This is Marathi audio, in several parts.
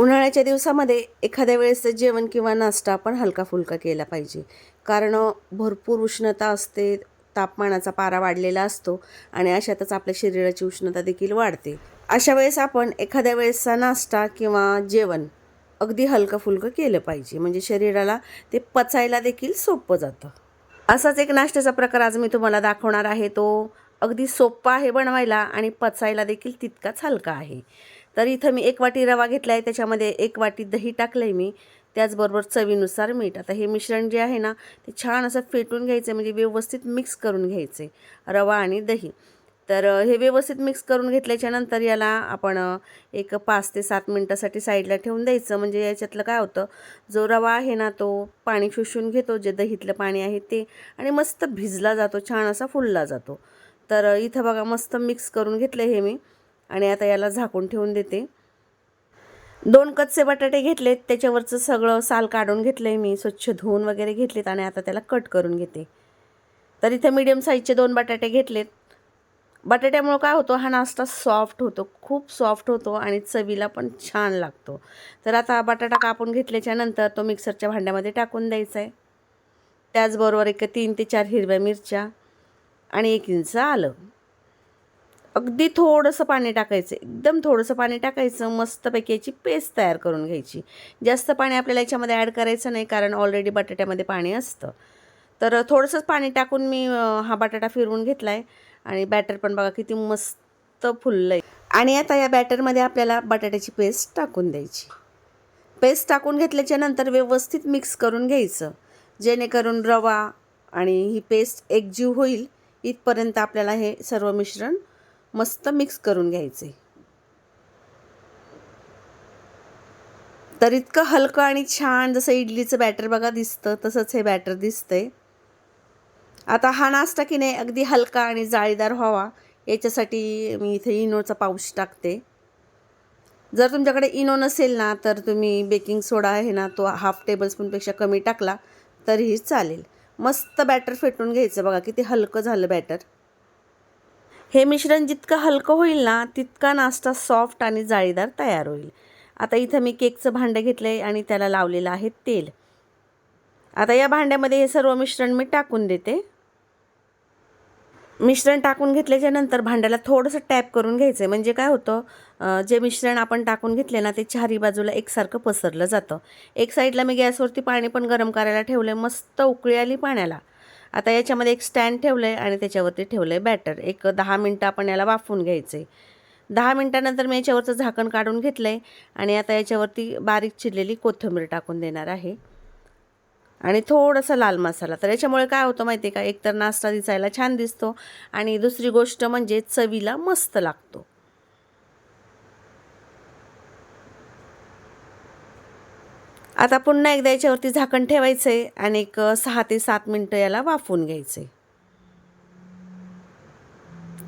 उन्हाळ्याच्या दिवसामध्ये एखाद्या वेळेस जेवण किंवा नाश्ता आपण हलका फुलका केला पाहिजे. कारण भरपूर उष्णता असते तापमानाचा पारा वाढलेला असतो आणि अशातच आपल्या शरीराची उष्णता देखील वाढते. अशा वेळेस आपण एखाद्या वेळेसचा नाश्ता किंवा जेवण अगदी हलकं फुलकं केलं पाहिजे. म्हणजे शरीराला ते पचायला देखील सोपं जातं. असाच एक नाश्त्याचा प्रकार आज मी तुम्हाला दाखवणार आहे. तो अगदी सोपा आहे बनवायला आणि पचायला देखील तितकाच हलका आहे. तर इथं मी एक वाटी रवा घेतला आहे त्याच्यामध्ये एक वाटी दही टाकलं आहे मी. त्याचबरोबर चवीनुसार मीठ. आता हे मिश्रण जे आहे ना ते छान असं फेटून घ्यायचं म्हणजे व्यवस्थित मिक्स करून घ्यायचे रवा आणि दही. तर हे व्यवस्थित मिक्स करून घेतल्याच्यानंतर याला आपण एक पाच ते सात मिनटासाठी साईडला ठेवून द्यायचं. म्हणजे याच्यातलं काय होतं जो रवा आहे ना तो पाणी शोषून घेतो जे दहीतलं पाणी आहे ते आणि मस्त भिजला जातो छान असा फुलला जातो. तर इथं बघा मस्त मिक्स करून घेतलं हे मी. आणि आता याला झाकून ठेवून देते. दोन कच्चे बटाटे घेतलेत. त्याच्यावरचं सगळं साल काढून घेतलं आहे मी. स्वच्छ धुवून वगैरे घेतलेत आणि आता त्याला कट करून घेते. तर इथे मीडियम साईजचे दोन बटाटे घेतलेत. बटाट्यामुळं काय होतो हा नाश्ता सॉफ्ट होतो. खूप सॉफ्ट होतो आणि चवीला पण छान लागतो. तर आता बटाटा कापून घेतल्याच्या नंतर तो मिक्सरच्या भांड्यामध्ये टाकून द्यायचा आहे त्याचबरोबर एक तीन ते चार हिरव्या मिरच्या आणि एक इंच आलं. अगदी थोडंसं पाणी टाकायचं एकदम थोडंसं पाणी टाकायचं मस्तपैकी याची पेस्ट तयार करून घ्यायची. जास्त पाणी आपल्याला याच्यामध्ये ॲड करायचं नाही कारण ऑलरेडी बटाट्यामध्ये पाणी असतं. तर थोडंसंच पाणी टाकून मी हा बटाटा फिरवून घेतला आहे आणि बॅटर पण बघा किती मस्त फुललं आहे आणि आता या बॅटरमध्ये आपल्याला बटाट्याची पेस्ट टाकून द्यायची. पेस्ट टाकून घेतल्याच्या नंतर व्यवस्थित मिक्स करून घ्यायचं. जेणेकरून रवा आणि ही पेस्ट एकजीव होईल इथपर्यंत आपल्याला हे सर्व मिश्रण मस्त मिक्स करून घ्यायचे. तर इतकं हलकं आणि छान जसं इडलीचं बॅटर बघा दिसतं तसंच हे बॅटर दिसतंय. आता हा नाश्ता की नाही अगदी हलका आणि जाळीदार व्हावा. याच्यासाठी मी इथे इनोचा पाऊच टाकते. जर तुमच्याकडे इनो नसेल ना तर तुम्ही बेकिंग सोडा आहे ना तो हाफ टेबलस्पूनपेक्षा कमी टाकला तरीही चालेल. मस्त बॅटर फेटून घ्यायचं बघा किती हलकं झालं बॅटर हे मिश्रण जितकं हलकं होईल ना तितका नाश्ता सॉफ्ट आणि जाळीदार तयार होईल. आता इथं मी केकचं भांडं घेतलं आहे आणि त्याला लावलेलं आहे तेल. आता या भांड्यामध्ये हे सर्व मिश्रण मी टाकून देते. मिश्रण टाकून घेतल्याच्या नंतर भांड्याला थोडंसं टॅप करून घ्यायचं आहे म्हणजे काय होतं जे मिश्रण आपण टाकून घेतले ना ते चारी बाजूला एकसारखं पसरलं जातं. एक साईडला मी गॅसवरती पाणी पण गरम करायला ठेवलं आहे मस्त उकळी आली पाण्याला. आता याच्यामध्ये एक स्टँड ठेवलं आहे आणि त्याच्यावरती ठेवलं आहे बॅटर. एक दहा मिनटं आपण याला वाफवून घ्यायचं आहे दहा मिनटानंतर मी याच्यावरचं झाकण काढून घेतलं आहे आणि आता याच्यावरती बारीक चिरलेली कोथिंबीर टाकून देणार आहे. आणि थोडासा लाल मसाला. तर याच्यामुळे काय होतं माहिती आहे का? एकतर नाश्ता दिसायला छान दिसतो आणि दुसरी गोष्ट म्हणजे चवीला मस्त लागतो. आता पुन्हा एकदा याच्यावरती झाकण ठेवायचं आहे आणि एक सहा ते सात मिनटं याला वाफवून घ्यायचं आहे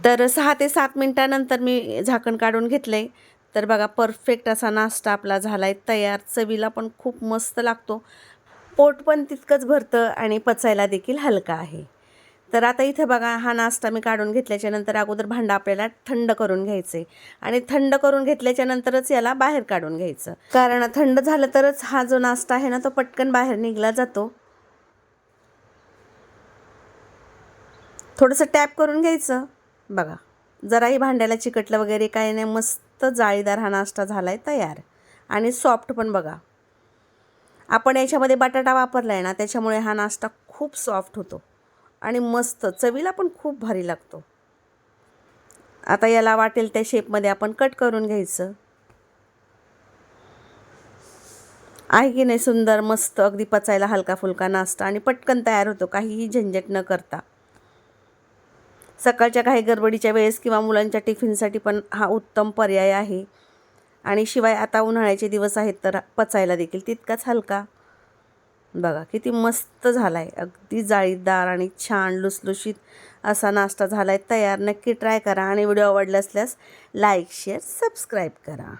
तर सहा ते सात मिनटानंतर मी झाकण काढून घेतलं आहे तर बघा परफेक्ट असा नाश्ता आपला झाला आहे तयार चवीला पण खूप मस्त लागतो. पोट पण तितकंच भरतं आणि पचायला देखील हलका आहे. तर आता इथे बघा हा नाश्ता मी काढून घेतल्याच्या नंतर अगोदर भांडं आपल्याला थंड करून घ्यायचं. आहे आणि थंड करून घेतल्याच्या नंतरच याला बाहेर काढून घ्यायचं. कारण थंड झालं तरच हा जो नाश्ता आहे ना तो पटकन बाहेर निघला जातो. थोडंसं टॅप करून घ्यायचं. बघा जराही भांड्याला चिकटलं वगैरे काही नाही मस्त जाळीदार हा नाश्ता झाला आहे तयार. आणि सॉफ्ट पण बघा. आपण याच्यामध्ये बटाटा वापरला आहे ना त्याच्यामुळे हा नाश्ता खूप सॉफ्ट होतो. आणि मस्त. चवीला पण खूप भारी लागतो. आता याला वाटेल त्या शेपमध्ये आपण कट करून घ्यायचं. आहे की नाही सुंदर मस्त अगदी पचायला हलका फुलका नाश्ता आणि पटकन तयार होतो. काहीही झंझट न करता. सकाळच्या काही गडबडीच्या वेळेस किंवा मुलांच्या टिफिनसाठी पण हा उत्तम पर्याय आहे. आणि शिवाय आता उन्हाळ्याचे दिवस आहेत तर पचायला देखील तितकाच हलका. बघा किती मस्त झाला आहे अगदी जाळीदार आणि छान लुसलुशीत असा नाश्ता झाला आहे तयार नक्की ट्राय करा आणि व्हिडिओ आवडला असल्यास लाईक शेअर सबस्क्राईब करा.